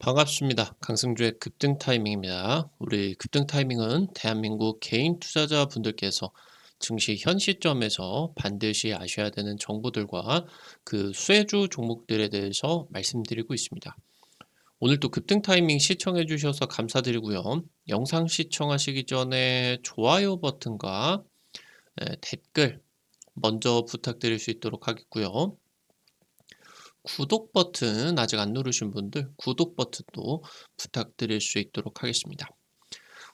반갑습니다. 강승주의 급등 타이밍입니다. 우리 급등 타이밍은 대한민국 개인 투자자 분들께서 증시 현 시점에서 반드시 아셔야 되는 정보들과 그 수혜주 종목들에 대해서 말씀드리고 있습니다. 오늘도 급등 타이밍 시청해 주셔서 감사드리고요. 영상 시청하시기 전에 좋아요 버튼과 에, 댓글 먼저 부탁드릴 수 있도록 하겠고요. 구독 버튼 아직 안 누르신 분들 구독 버튼도 부탁드릴 수 있도록 하겠습니다.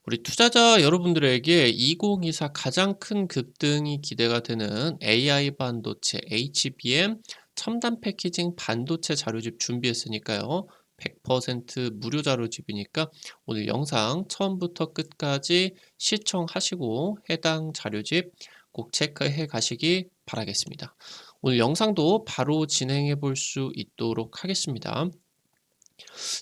우리 투자자 여러분들에게 2024 가장 큰 급등이 기대가 되는 AI 반도체 HBM 첨단 패키징 반도체 자료집 준비했으니까요. 100% 무료 자료집이니까 오늘 영상 처음부터 끝까지 시청하시고 해당 자료집 꼭 체크해 가시기 바라겠습니다. 오늘 영상도 바로 진행해 볼 수 있도록 하겠습니다.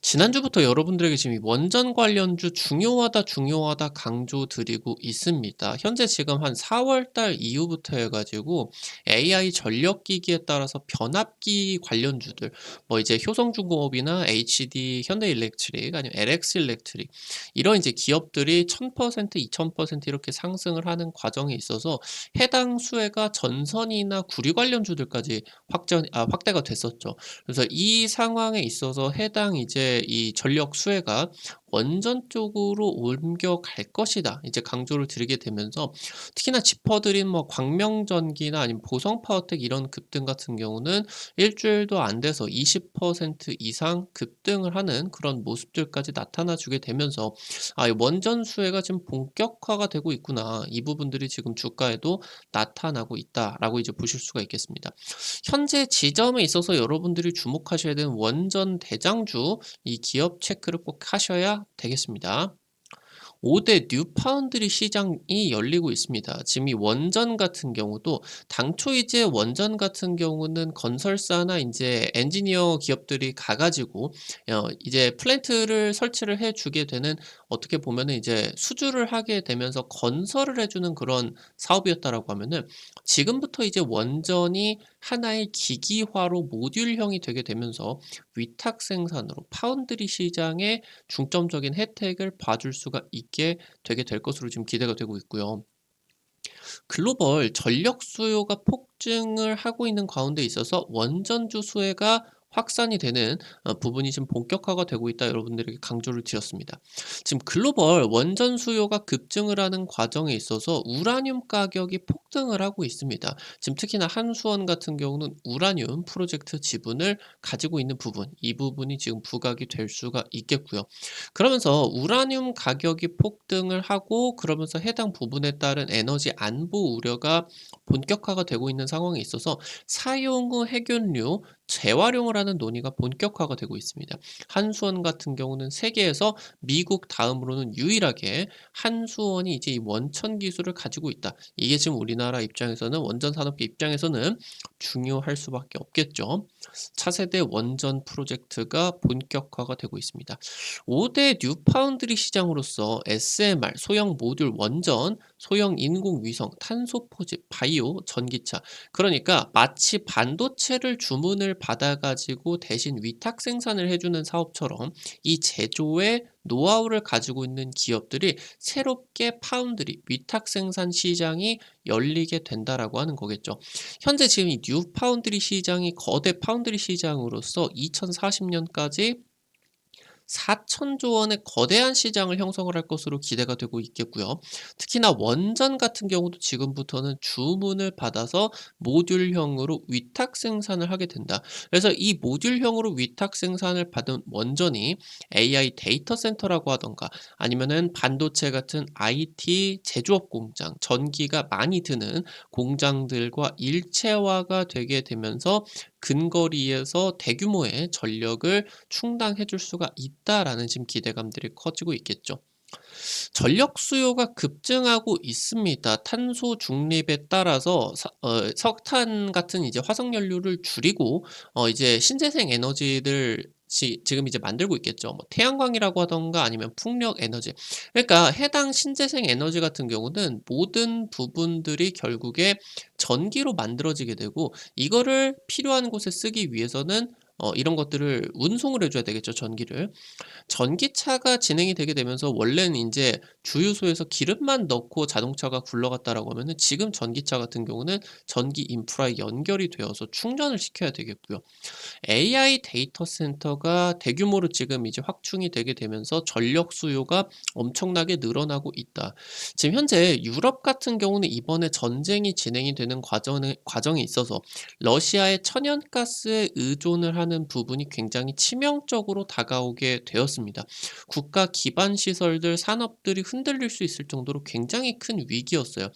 지난주부터 여러분들에게 지금 원전 관련주 중요하다 중요하다 강조드리고 있습니다. 현재 지금 한 4월달 이후부터 해가지고 AI 전력기기에 따라서 변압기 관련주들 뭐 이제 효성중공업이나 HD 현대일렉트릭 아니면 LX 일렉트릭 이런 이제 기업들이 1000% 2000% 이렇게 상승을 하는 과정에 있어서 해당 수혜가 전선이나 구리 관련주들까지 확전 아, 확대가 됐었죠. 그래서 이 상황에 있어서 해당 이제 이 전력 수혜가 원전 쪽으로 옮겨갈 것이다. 이제 강조를 드리게 되면서 특히나 짚어드린 뭐 광명전기나 아니면 보성파워텍 이런 급등 같은 경우는 일주일도 안 돼서 20% 이상 급등을 하는 그런 모습들까지 나타나 주게 되면서 아, 원전 수혜가 지금 본격화가 되고 있구나. 이 부분들이 지금 주가에도 나타나고 있다라고 이제 보실 수가 있겠습니다. 현재 지점에 있어서 여러분들이 주목하셔야 되는 원전 대장주 이 기업 체크를 꼭 하셔야 되겠습니다. 5대 뉴파운드리 시장이 열리고 있습니다. 지금 이 원전 같은 경우도 당초 이제 원전 같은 경우는 건설사나 이제 엔지니어 기업들이 가가지고 어 이제 플랜트를 설치를 해주게 되는 어떻게 보면은 이제 수주를 하게 되면서 건설을 해주는 그런 사업이었다라고 하면은 지금부터 이제 원전이 하나의 기기화로 모듈형이 되게 되면서 위탁 생산으로 파운드리 시장에 중점적인 혜택을 봐줄 수가 있게 되게 될 것으로 지금 기대가 되고 있고요. 글로벌 전력 수요가 폭증을 하고 있는 가운데 있어서 원전주 수혜가 확산이 되는 어, 부분이 지금 본격화가 되고 있다 여러분들에게 강조를 드렸습니다. 지금 글로벌 원전 수요가 급증을 하는 과정에 있어서 우라늄 가격이 폭등을 하고 있습니다. 지금 특히나 한수원 같은 경우는 우라늄 프로젝트 지분을 가지고 있는 부분, 이 부분이 지금 부각이 될 수가 있겠고요. 그러면서 우라늄 가격이 폭등을 하고 그러면서 해당 부분에 따른 에너지 안보 우려가 본격화가 되고 있는 상황에 있어서 사용 후 해균류 재활용을 하는 논의가 본격화가 되고 있습니다. 한수원 같은 경우는 세계에서 미국 다음으로는 유일하게 한수원이 이제 이 원천 기술을 가지고 있다. 이게 지금 우리나라 입장에서는 원전 산업계 입장에서는 중요할 수밖에 없겠죠. 차세대 원전 프로젝트가 본격화가 되고 있습니다. 5대 뉴파운드리 시장으로서 SMR, 소형 모듈 원전, 소형 인공위성, 탄소 포집, 바이오, 전기차. 그러니까 마치 반도체를 주문을 받아가지고 대신 위탁 생산을 해주는 사업처럼 이 제조의 노하우를 가지고 있는 기업들이 새롭게 파운드리, 위탁 생산 시장이 열리게 된다라고 하는 거겠죠. 현재 지금 이 뉴 파운드리 시장이 거대 파운드리 시장으로서 2040년까지 4천조 원의 거대한 시장을 형성을 할 것으로 기대가 되고 있겠고요. 특히나 원전 같은 경우도 지금부터는 주문을 받아서 모듈형으로 위탁 생산을 하게 된다. 그래서 이 모듈형으로 위탁 생산을 받은 원전이 AI 데이터 센터라고 하던가 아니면은 반도체 같은 IT 제조업 공장, 전기가 많이 드는 공장들과 일체화가 되게 되면서 근거리에서 대규모의 전력을 충당해 줄 수가 있다라는 지금 기대감들이 커지고 있겠죠. 전력 수요가 급증하고 있습니다. 탄소 중립에 따라서 사, 어, 석탄 같은 이제 화석 연료를 줄이고 어, 이제 신재생 에너지들 지, 지금 이제 만들고 있겠죠. 뭐 태양광이라고 하던가 아니면 풍력 에너지. 그러니까 해당 신재생 에너지 같은 경우는 모든 부분들이 결국에 전기로 만들어지게 되고 이거를 필요한 곳에 쓰기 위해서는 어 이런 것들을 운송을 해 줘야 되겠죠 전기를. 전기차가 진행이 되게 되면서 원래는 인제 주유소에서 기름만 넣고 자동차가 굴러갔다라고 하면은 지금 전기차 같은 경우는 전기 인프라에 연결이 되어서 충전을 시켜야 되겠고요. AI 데이터 센터가 대규모로 지금 이제 확충이 되게 되면서 전력 수요가 엄청나게 늘어나고 있다. 지금 현재 유럽 같은 경우는 이번에 전쟁이 진행이 되는 과정에 과정에 있어서 러시아의 천연가스에 의존을 하는 부분이 굉장히 치명적으로 다가오게 되었습니다. 국가 기반 시설들, 산업들이 흔들릴 수 있을 정도로 굉장히 큰 위기였어요.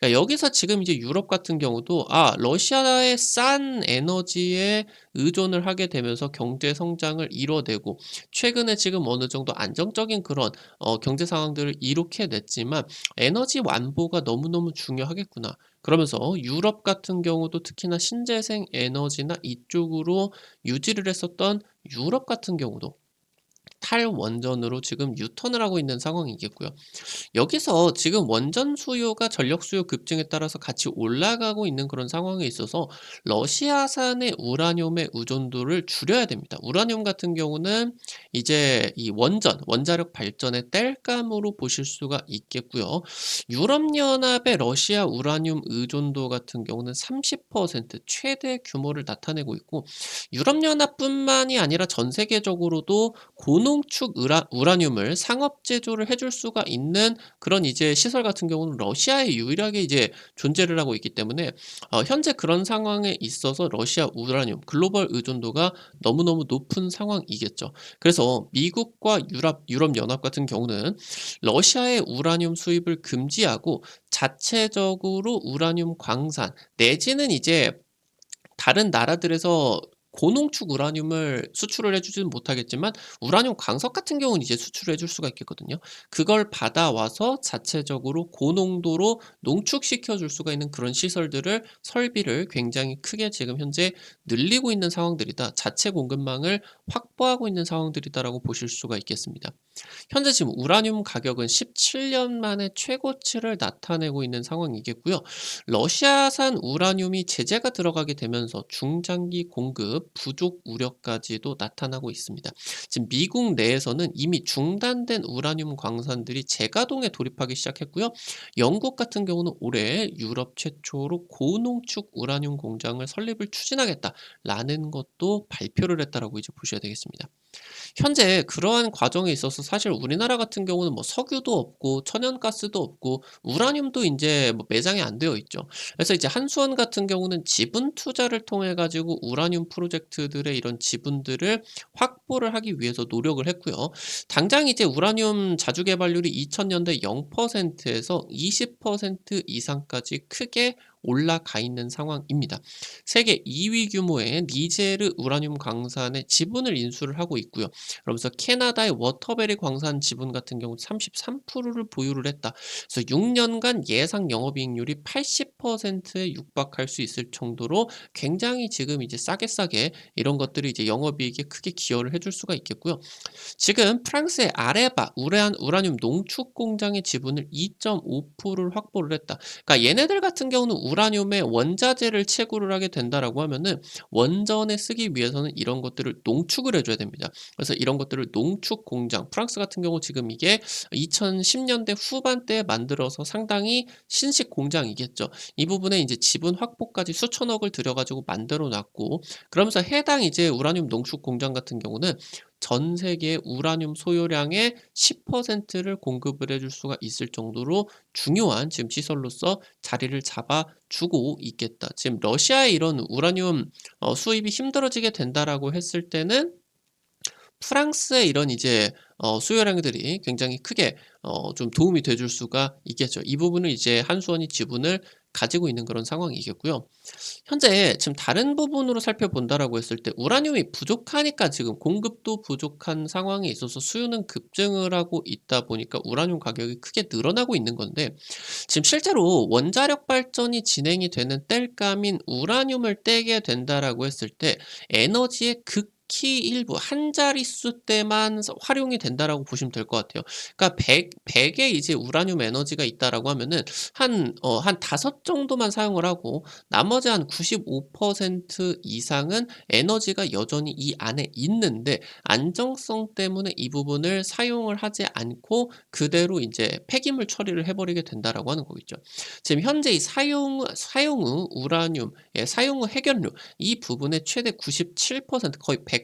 그러니까 여기서 지금 이제 유럽 같은 경우도 아 러시아의 싼 에너지에 의존을 하게 되면서 경제 성장을 이뤄내고 최근에 지금 어느 정도 안정적인 그런 어 경제 상황들을 이룩해 냈지만 '에너지 완보가 너무너무 중요하겠구나.' 그러면서 유럽 같은 경우도 특히나 신재생 에너지나 이쪽으로 유지를 했었던 유럽 같은 경우도 탈원전으로 지금 유턴을 하고 있는 상황이겠고요. 여기서 지금 원전 수요가 전력 수요 급증에 따라서 같이 올라가고 있는 그런 상황에 있어서 러시아산의 우라늄의 의존도를 줄여야 됩니다. 우라늄 같은 경우는 이제 이 원전, 원자력 발전의 땔감으로 보실 수가 있겠고요. 유럽연합의 러시아 우라늄 의존도 같은 경우는 30% 최대 규모를 나타내고 있고 유럽연합뿐만이 아니라 전 세계적으로도 고 농축 우라 우라늄을 상업 제조를 해줄 수가 있는 그런 이제 시설 같은 경우는 러시아에 유일하게 이제 존재를 하고 있기 때문에 어 현재 그런 상황에 있어서 러시아 우라늄 글로벌 의존도가 너무너무 높은 상황이겠죠. 그래서 미국과 유럽 유럽 연합 같은 경우는 러시아의 우라늄 수입을 금지하고 자체적으로 우라늄 광산 내지는 이제 다른 나라들에서 고농축 우라늄을 수출을 해 주지는 못하겠지만 우라늄 광석 같은 경우는 이제 수출을 해줄 수가 있겠거든요. 그걸 받아와서 자체적으로 고농도로 농축시켜 줄 수가 있는 그런 시설들을 설비를 굉장히 크게 지금 현재 늘리고 있는 상황들이다. 자체 공급망을 확보하고 있는 상황들이다라고 보실 수가 있겠습니다. 현재 지금 우라늄 가격은 17년 만에 최고치를 나타내고 있는 상황이겠고요. 러시아산 우라늄이 제재가 들어가게 되면서 중장기 공급 부족 우려까지도 나타나고 있습니다. 지금 미국 내에서는 이미 중단된 우라늄 광산들이 재가동에 돌입하기 시작했고요. 영국 같은 경우는 올해 유럽 최초로 고농축 우라늄 공장을 설립을 추진하겠다라는 것도 발표를 했다라고 이제 보셔야 되겠습니다. 현재 그러한 과정에 있어서 사실 우리나라 같은 경우는 뭐 석유도 없고 천연가스도 없고 우라늄도 인제 뭐 매장이 안 되어 있죠. 그래서 이제 한수원 같은 경우는 지분 투자를 통해 가지고 우라늄 프로젝트들의 이런 지분들을 확보를 하기 위해서 노력을 했고요. 당장 이제 우라늄 자주 개발률이 2000년대 0%에서 20% 이상까지 크게 올라가 있는 상황입니다. 세계 2위 규모의 니제르 우라늄 광산의 지분을 인수를 하고 있고요. 그러면서 캐나다의 워터베리 광산 지분 같은 경우 33%를 보유를 했다. 그래서 6년간 예상 영업이익률이 80%에 육박할 수 있을 정도로 굉장히 지금 이제 싸게 싸게 이런 것들이 이제 영업이익에 크게 기여를 해줄 수가 있겠고요. 지금 프랑스의 아레바 우레안 우라늄 농축 공장의 지분을 2.5%를 확보를 했다. 그러니까 얘네들 같은 경우는 우라늄의 원자재를 채굴을 하게 된다라고 하면은 원전에 쓰기 위해서는 이런 것들을 농축을 해줘야 됩니다. 그래서 이런 것들을 농축 공장, 프랑스 같은 경우 지금 이게 2010년대 후반대에 만들어서 상당히 신식 공장이겠죠. 이 부분에 이제 지분 확보까지 수천억을 들여가지고 만들어 놨고, 그러면서 해당 이제 우라늄 농축 공장 같은 경우는 전 세계 우라늄 소요량의 10%를 공급을 해줄 수가 있을 정도로 중요한 지금 시설로서 자리를 잡아주고 있겠다. 지금 러시아의 이런 우라늄 어, 수입이 힘들어지게 된다라고 했을 때는 프랑스의 이런 이제 어 수요량들이 굉장히 크게 어 좀 도움이 돼줄 수가 있겠죠. 이 부분을 이제 한수원이 지분을 가지고 있는 그런 상황이겠고요. 현재 지금 다른 부분으로 살펴본다라고 했을 때 우라늄이 부족하니까 지금 공급도 부족한 상황에 있어서 수요는 급증을 하고 있다 보니까 우라늄 가격이 크게 늘어나고 있는 건데 지금 실제로 원자력 발전이 진행이 되는 땔감인 우라늄을 떼게 된다라고 했을 때 에너지의 극 극히 일부 한 자릿수 때만 서 활용이 된다라고 보시면 될 것 같아요. 그러니까 100 100의 이제 우라늄 에너지가 있다라고 하면은 한 어한5 정도만 사용을 하고 나머지 한 95% 이상은 에너지가 여전히 이 안에 있는데 안정성 때문에 이 부분을 사용을 하지 않고 그대로 인제 폐기물 처리를 해 버리게 된다라고 하는 거겠죠. 지금 현재 이 사용 사용 후 우라늄 예 사용 후 핵연료 이 부분의 최대 97% 거의 100%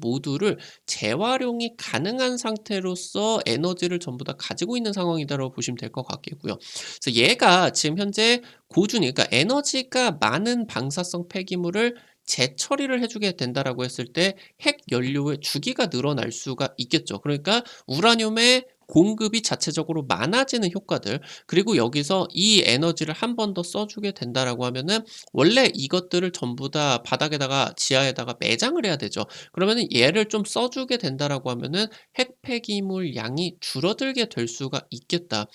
모두를 재활용이 가능한 상태로서 에너지를 전부 다 가지고 있는 상황이다라고 보시면 될 것 같겠고요. 그래서 얘가 지금 현재 고준위 그러니까 에너지가 많은 방사성 폐기물을 재처리를 해 주게 된다라고 했을 때 핵 연료의 주기가 늘어날 수가 있겠죠. 그러니까 우라늄의 공급이 자체적으로 많아지는 효과들 그리고 여기서 이 에너지를 한 번 더 써 주게 된다라고 하면은 원래 이것들을 전부 다 바닥에다가 지하에다가 매장을 해야 되죠. 그러면은 얘를 좀 써 주게 된다라고 하면은 핵 폐기물 양이 줄어들게 될 수가 있겠다.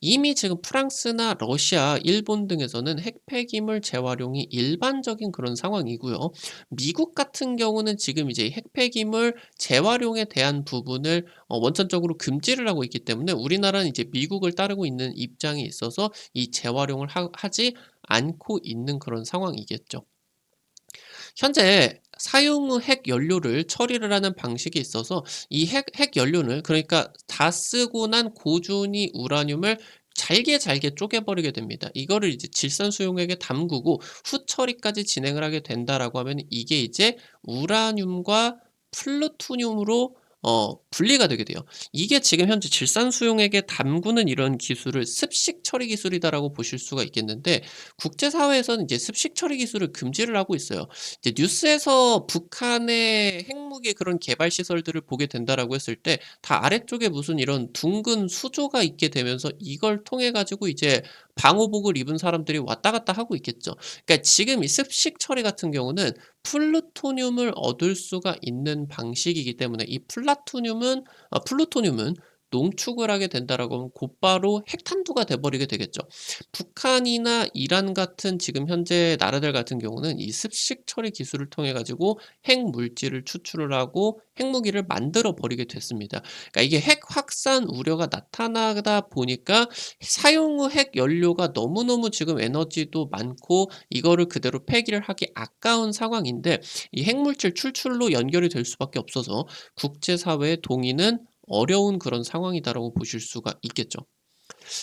이미 지금 프랑스나 러시아, 일본 등에서는 핵 폐기물 재활용이 일반적인 그런 상황이고요. 미국 같은 경우는 지금 이제 핵 폐기물 재활용에 대한 부분을 어 원천적으로 금지를 하고 있기 때문에 우리나라는 이제 미국을 따르고 있는 입장이 있어서 이 재활용을 하 하지 않고 있는 그런 상황이겠죠. 현재 사용 후 핵 연료를 처리를 하는 방식이 있어서 이 핵 핵 연료를 그러니까 다 쓰고 난 고준위 우라늄을 잘게 잘게 쪼개 버리게 됩니다. 이거를 이제 질산 수용액에 담그고 후처리까지 진행을 하게 된다라고 하면 이게 이제 우라늄과 플루토늄으로 어 분리가 되게 돼요. 이게 지금 현재 질산 수용액에 담그는 이런 기술을 습식 처리 기술이다라고 보실 수가 있겠는데 국제 사회에서는 이제 습식 처리 기술을 금지를 하고 있어요. 이제 뉴스에서 북한의 핵무기 그런 개발 시설들을 보게 된다라고 했을 때 다 아래쪽에 무슨 이런 둥근 수조가 있게 되면서 이걸 통해 가지고 이제 방호복을 입은 사람들이 왔다 갔다 하고 있겠죠. 그러니까 지금 이 습식 처리 같은 경우는 플루토늄을 얻을 수가 있는 방식이기 때문에 이 플라토늄은 아 플루토늄은 농축을 하게 된다라고 하면 곧바로 핵탄두가 돼 버리게 되겠죠. 북한이나 이란 같은 지금 현재 나라들 같은 경우는 이 습식 처리 기술을 통해 가지고 핵 물질을 추출을 하고 핵무기를 만들어 버리게 됐습니다. 그러니까 이게 핵 확산 우려가 나타나다 보니까 사용 후 핵 연료가 너무너무 지금 에너지도 많고 이거를 그대로 폐기를 하기 아까운 상황인데 이 핵물질 추출로 연결이 될 수밖에 없어서 국제사회의 동의는 어려운 그런 상황이다라고 보실 수가 있겠죠.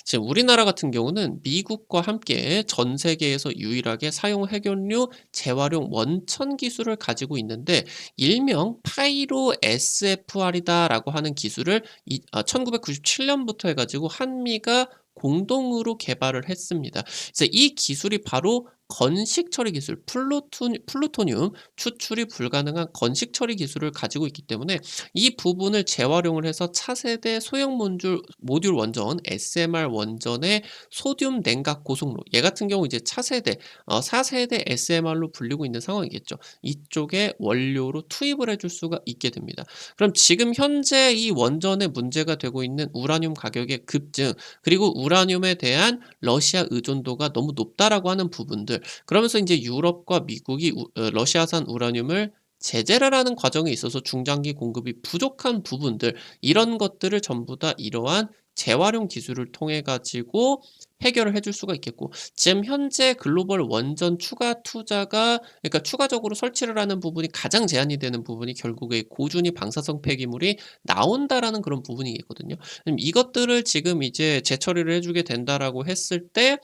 지금 우리나라 같은 경우는 미국과 함께 전 세계에서 유일하게 사용 핵연료 재활용 원천 기술을 가지고 있는데 일명 파이로 SFR이다라고 하는 기술을 이아 1997년부터 해 가지고 한미가 공동으로 개발을 했습니다. 그래서 이 기술이 바로 건식 처리 기술 플루토 플루토늄 추출이 불가능한 건식 처리 기술을 가지고 있기 때문에 이 부분을 재활용을 해서 차세대 소형 몬줄 모듈 원전 SMR 원전의 소듐 냉각 고속로 얘 같은 경우 이제 차세대 어 4세대 SMR로 불리고 있는 상황이겠죠. 이쪽에 원료로 투입을 해줄 수가 있게 됩니다. 그럼 지금 현재 이 원전에 문제가 되고 있는 우라늄 가격의 급증 그리고 우라늄에 대한 러시아 의존도가 너무 높다라고 하는 부분들 그러면서 인제 유럽과 미국이 우어 러시아산 우라늄을 제재를 하는 과정에 있어서 중장기 공급이 부족한 부분들 이런 것들을 전부 다 이러한 재활용 기술을 통해 가지고 해결을 해줄 수가 있겠고 지금 현재 글로벌 원전 추가 투자가 그러니까 추가적으로 설치를 하는 부분이 가장 제한이 되는 부분이 결국에 고준위 방사성 폐기물이 나온다라는 그런 부분이겠거든요. 이것들을 지금 이제 재처리를 해 주게 된다라고 했을 때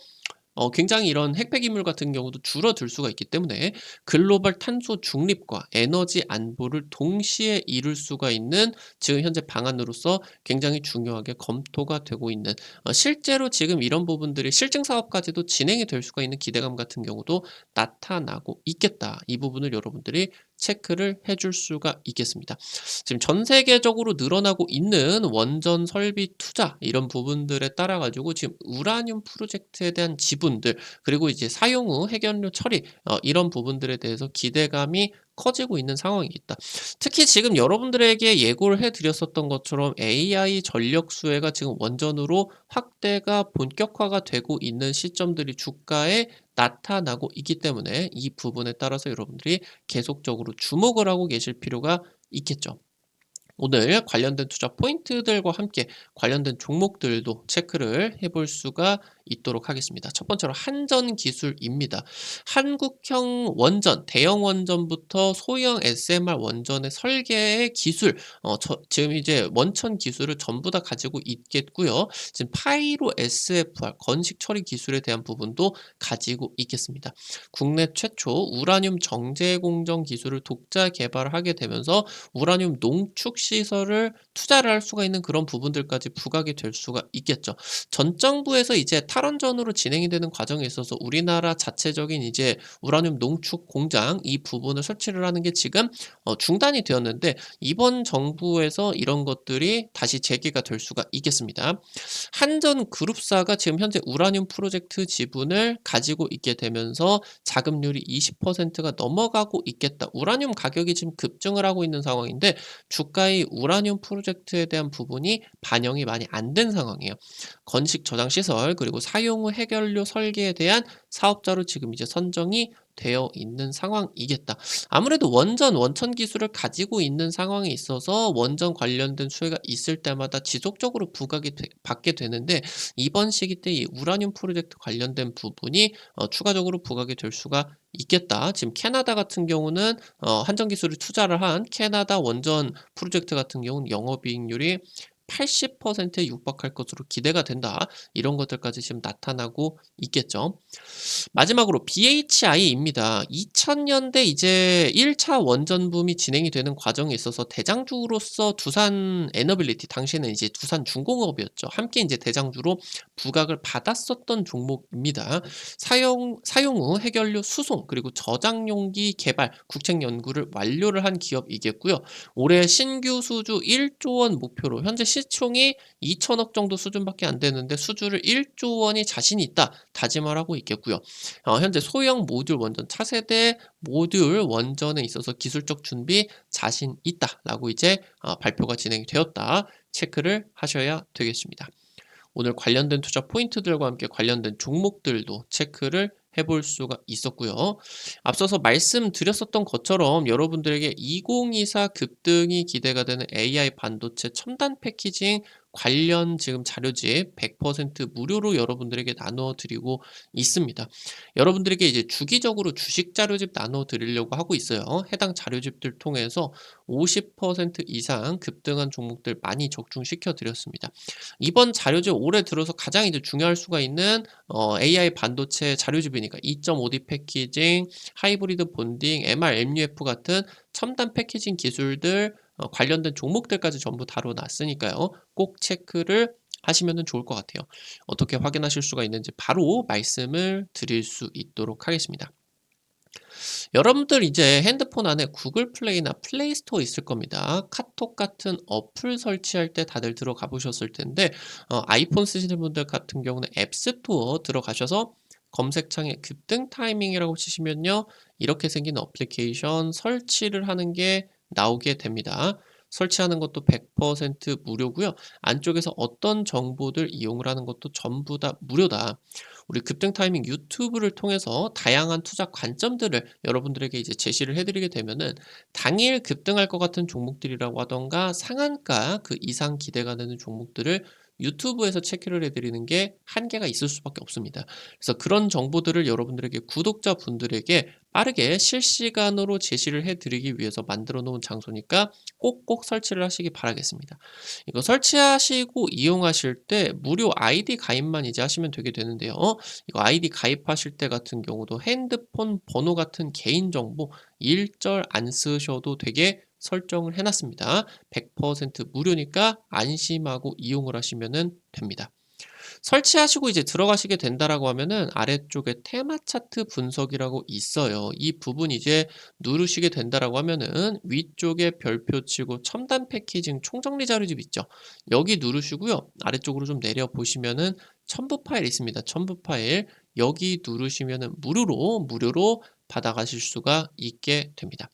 어 굉장히 이런 핵폐기물 같은 경우도 줄어들 수가 있기 때문에 글로벌 탄소 중립과 에너지 안보를 동시에 이룰 수가 있는 지금 현재 방안으로서 굉장히 중요하게 검토가 되고 있는 어 실제로 지금 이런 부분들이 실증 사업까지도 진행이 될 수가 있는 기대감 같은 경우도 나타나고 있겠다. 이 부분을 여러분들이 체크를 해줄 수가 있겠습니다. 지금 전 세계적으로 늘어나고 있는 원전 설비 투자 이런 부분들에 따라 가지고 지금 우라늄 프로젝트에 대한 지분들 그리고 이제 사용 후 핵연료 처리 어 이런 부분들에 대해서 기대감이 커지고 있는 상황이겠다. 특히 지금 여러분들에게 예고를 해 드렸었던 것처럼 AI 전력 수혜가 지금 원전으로 확대가 본격화가 되고 있는 시점들이 주가에 나타나고 있기 때문에 이 부분에 따라서 여러분들이 계속적으로 주목을 하고 계실 필요가 있겠죠. 오늘 관련된 투자 포인트들과 함께 관련된 종목들도 체크를 해볼 수가 있도록 하겠습니다. 첫 번째로 한전 기술입니다. 한국형 원전, 대형 원전부터 소형 SMR 원전의 설계의 기술, 어, 저, 지금 이제 원천 기술을 전부 다 가지고 있겠고요. 지금 파이로 SFR 건식 처리 기술에 대한 부분도 가지고 있겠습니다. 국내 최초 우라늄 정제 공정 기술을 독자 개발하게 되면서 우라늄 농축 시설을 투자를 할 수가 있는 그런 부분들까지 부각이 될 수가 있겠죠. 전 정부에서 이제 탈원전으로 진행이 되는 과정에 있어서 우리나라 자체적인 이제 우라늄 농축 공장 이 부분을 설치를 하는 게 지금 어, 중단이 되었는데 이번 정부에서 이런 것들이 다시 재개가 될 수가 있겠습니다. 한전 그룹사가 지금 현재 우라늄 프로젝트 지분을 가지고 있게 되면서 자금률이 20%가 넘어가고 있겠다. 우라늄 가격이 지금 급증을 하고 있는 상황인데 주가의 우라늄 프로젝트에 대한 부분이 반영이 많이 안 된 상황이에요. 건식 저장 시설 그리고 사용 후 해결료 설계에 대한 사업자로 지금 이제 선정이 되어 있는 상황이겠다. 아무래도 원전, 원천 기술을 가지고 있는 상황에 있어서 원전 관련된 수혜가 있을 때마다 지속적으로 부각이 되, 받게 되는데 이번 시기 때 이 우라늄 프로젝트 관련된 부분이 어, 추가적으로 부각이 될 수가 있겠다. 지금 캐나다 같은 경우는 어, 한전 기술을 투자를 한 캐나다 원전 프로젝트 같은 경우는 영업이익률이 80%에 육박할 것으로 기대가 된다. 이런 것들까지 지금 나타나고 있겠죠. 마지막으로 BHI입니다. 2000년대 이제 1차 원전 붐이 진행이 되는 과정에 있어서 대장주로서 두산 에너빌리티 당시에는 이제 두산 중공업이었죠. 함께 이제 대장주로 부각을 받았었던 종목입니다. 사용 사용 후 해결료 수송 그리고 저장 용기 개발 국책 연구를 완료를 한 기업이겠고요. 올해 신규 수주 1조 원 목표로 현재 시총이 2천억 정도 수준밖에 안 되는데 수주를 1조 원이 자신이 있다 다짐을 하고 있겠고요. 어, 현재 소형 모듈 원전 차세대 모듈 원전에 있어서 기술적 준비 자신 있다라고 이제 어, 발표가 진행이 되었다 체크를 하셔야 되겠습니다. 오늘 관련된 투자 포인트들과 함께 관련된 종목들도 체크를 해볼 수가 있었고요. 앞서서 말씀드렸었던 것처럼 여러분들에게 2024 급등이 기대가 되는 AI 반도체 첨단 패키징 관련 지금 자료집 100% 무료로 여러분들에게 나누어 드리고 있습니다. 여러분들에게 이제 주기적으로 주식 자료집 나누어 드리려고 하고 있어요. 해당 자료집들 통해서 50% 이상 급등한 종목들 많이 적중시켜 드렸습니다. 이번 자료집 올해 들어서 가장 이제 중요할 수가 있는 어, AI 반도체 자료집이니까 2.5D 패키징, 하이브리드 본딩, MR, MUF 같은 첨단 패키징 기술들 어, 관련된 종목들까지 전부 다뤄놨으니까요. 꼭 체크를 하시면 좋을 것 같아요. 어떻게 확인하실 수가 있는지 바로 말씀을 드릴 수 있도록 하겠습니다. 여러분들 이제 핸드폰 안에 구글 플레이나 플레이스토어 있을 겁니다. 카톡 같은 어플 설치할 때 다들 들어가 보셨을 텐데 어, 아이폰 쓰시는 분들 같은 경우는 앱스토어 들어가셔서 검색창에 급등 타이밍이라고 치시면요. 이렇게 생긴 어플리케이션 설치를 하는 게 나오게 됩니다. 설치하는 것도 100% 무료고요. 안쪽에서 어떤 정보들 이용을 하는 것도 전부 다 무료다. 우리 급등 타이밍 유튜브를 통해서 다양한 투자 관점들을 여러분들에게 이제 제시를 해드리게 되면은 당일 급등할 것 같은 종목들이라고 하던가 상한가 그 이상 기대가 되는 종목들을 유튜브에서 체크를 해드리는 게 한계가 있을 수밖에 없습니다. 그래서 그런 정보들을 여러분들에게 구독자 분들에게 빠르게 실시간으로 제시를 해드리기 위해서 만들어 놓은 장소니까 꼭꼭 설치를 하시기 바라겠습니다. 이거 설치하시고 이용하실 때 무료 아이디 가입만 이제 하시면 되게 되는데요. 이거 아이디 가입하실 때 같은 경우도 핸드폰 번호 같은 개인정보 일절 안 쓰셔도 되게 설정을 해놨습니다. 100% 무료니까 안심하고 이용을 하시면 됩니다. 설치하시고 이제 들어가시게 된다라고 하면은 아래쪽에 테마 차트 분석이라고 있어요. 이 부분 이제 누르시게 된다라고 하면은 위쪽에 별표 치고 첨단 패키징 총정리 자료집 있죠. 여기 누르시고요. 아래쪽으로 좀 내려 보시면은 첨부 파일 있습니다. 첨부 파일 여기 누르시면은 무료로 무료로 받아가실 수가 있게 됩니다.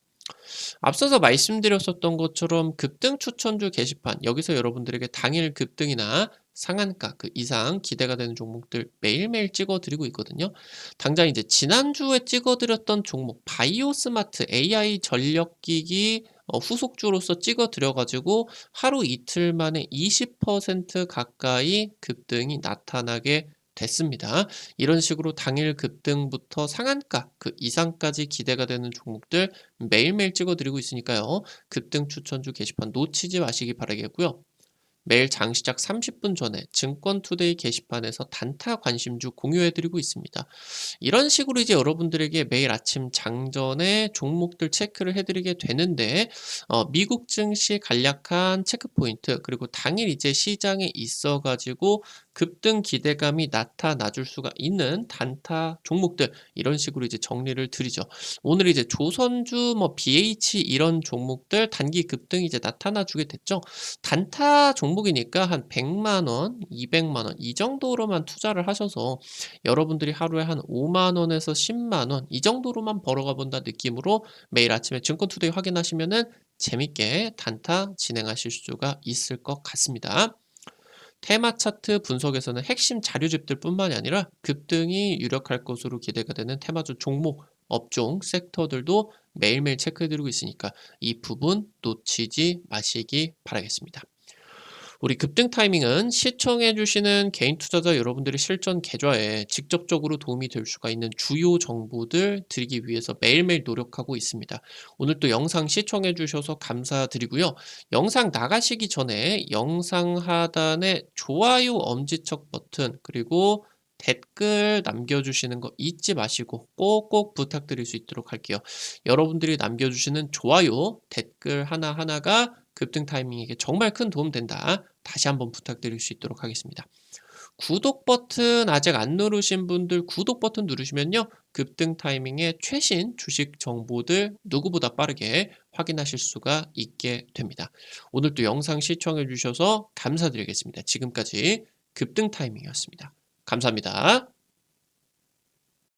앞서서 말씀드렸었던 것처럼 급등 추천주 게시판 여기서 여러분들에게 당일 급등이나 상한가 그 이상 기대가 되는 종목들 매일매일 찍어 드리고 있거든요. 당장 이제 지난주에 찍어 드렸던 종목 바이오스마트 AI 전력기기 어, 후속주로서 찍어 드려 가지고 하루 이틀 만에 20% 가까이 급등이 나타나게 됐습니다. 이런 식으로 당일 급등부터 상한가 그 이상까지 기대가 되는 종목들 매일매일 찍어 드리고 있으니까요. 급등 추천주 게시판 놓치지 마시기 바라겠고요. 매일 장 시작 30분 전에 증권투데이 게시판에서 단타 관심주 공유해드리고 있습니다. 이런 식으로 이제 여러분들에게 매일 아침 장전에 종목들 체크를 해드리게 되는데 어, 미국 증시 간략한 체크 포인트 그리고 당일 이제 시장에 있어가지고 급등 기대감이 나타나 줄 수가 있는 단타 종목들 이런 식으로 이제 정리를 드리죠. 오늘 이제 조선주 뭐 BH 이런 종목들 단기 급등 이제 나타나 주게 됐죠. 단타 종목이니까 한 100만 원, 200만 원 이 정도로만 투자를 하셔서 여러분들이 하루에 한 5만 원에서 10만 원 이 정도로만 벌어가 본다 느낌으로 매일 아침에 증권투데이 확인하시면은 재밌게 단타 진행하실 수가 있을 것 같습니다. 테마 차트 분석에서는 핵심 자료집들 뿐만이 아니라 급등이 유력할 것으로 기대가 되는 테마주 종목, 업종, 섹터들도 매일매일 체크해드리고 있으니까 이 부분 놓치지 마시기 바라겠습니다. 우리 급등 타이밍은 시청해주시는 개인 투자자 여러분들의 실전 계좌에 직접적으로 도움이 될 수가 있는 주요 정보들 드리기 위해서 매일매일 노력하고 있습니다. 오늘 또 영상 시청해주셔서 감사드리고요. 영상 나가시기 전에 영상 하단에 좋아요 엄지척 버튼 그리고 댓글 남겨주시는 거 잊지 마시고 꼭꼭 부탁드릴 수 있도록 할게요. 여러분들이 남겨주시는 좋아요, 댓글 하나하나가 급등 타이밍에게 정말 큰 도움 된다. 다시 한번 부탁드릴 수 있도록 하겠습니다. 구독 버튼 아직 안 누르신 분들 구독 버튼 누르시면요. 급등 타이밍에 최신 주식 정보들 누구보다 빠르게 확인하실 수가 있게 됩니다. 오늘도 영상 시청해 주셔서 감사드리겠습니다. 지금까지 급등 타이밍이었습니다. 감사합니다.